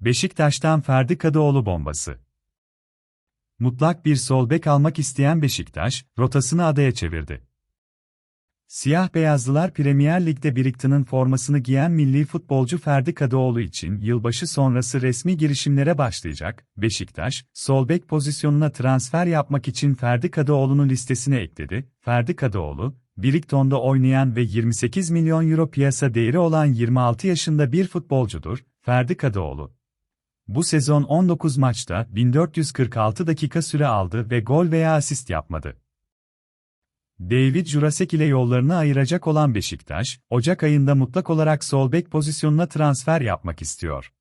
Beşiktaş'tan Ferdi Kadıoğlu bombası. Mutlak bir sol bek almak isteyen Beşiktaş, rotasını adaya çevirdi. Siyah beyazlılar Premier Lig'de Brighton'ın formasını giyen milli futbolcu Ferdi Kadıoğlu için yılbaşı sonrası resmi girişimlere başlayacak. Beşiktaş, sol bek pozisyonuna transfer yapmak için Ferdi Kadıoğlu'nu listesine ekledi. Ferdi Kadıoğlu, Brighton'da oynayan ve 28 milyon euro piyasa değeri olan 26 yaşında bir futbolcudur. Ferdi Kadıoğlu, bu sezon 19 maçta 1446 dakika süre aldı ve gol veya asist yapmadı. David Jurasek ile yollarını ayıracak olan Beşiktaş, Ocak ayında mutlak olarak sol bek pozisyonuna transfer yapmak istiyor.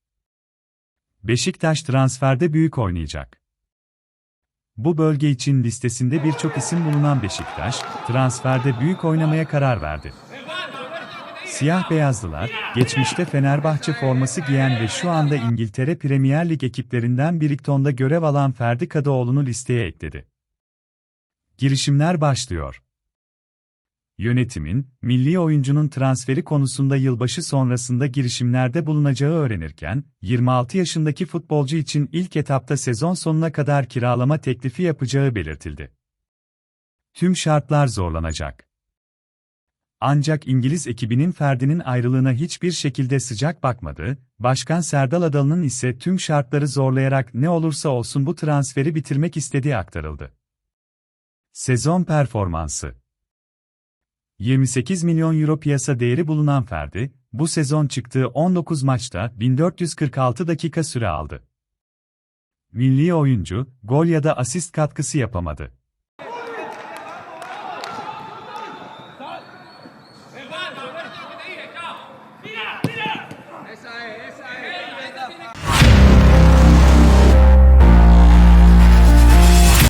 Beşiktaş transferde büyük oynayacak. Bu bölge için listesinde birçok isim bulunan Beşiktaş, transferde büyük oynamaya karar verdi. Siyah beyazlılar, geçmişte Fenerbahçe forması giyen ve şu anda İngiltere Premier Lig ekiplerinden Brighton'da görev alan Ferdi Kadıoğlu'nu listeye ekledi. Girişimler başlıyor. Yönetimin, milli oyuncunun transferi konusunda yılbaşı sonrasında girişimlerde bulunacağı öğrenirken, 26 yaşındaki futbolcu için ilk etapta sezon sonuna kadar kiralama teklifi yapacağı belirtildi. Tüm şartlar zorlanacak. Ancak İngiliz ekibinin Ferdi'nin ayrılığına hiçbir şekilde sıcak bakmadı, Başkan Serdal Adalı'nın ise tüm şartları zorlayarak ne olursa olsun bu transferi bitirmek istediği aktarıldı. Sezon performansı 28 milyon euro piyasa değeri bulunan Ferdi, bu sezon çıktığı 19 maçta 1446 dakika süre aldı. Milli oyuncu, gol ya da asist katkısı yapamadı. essa é essa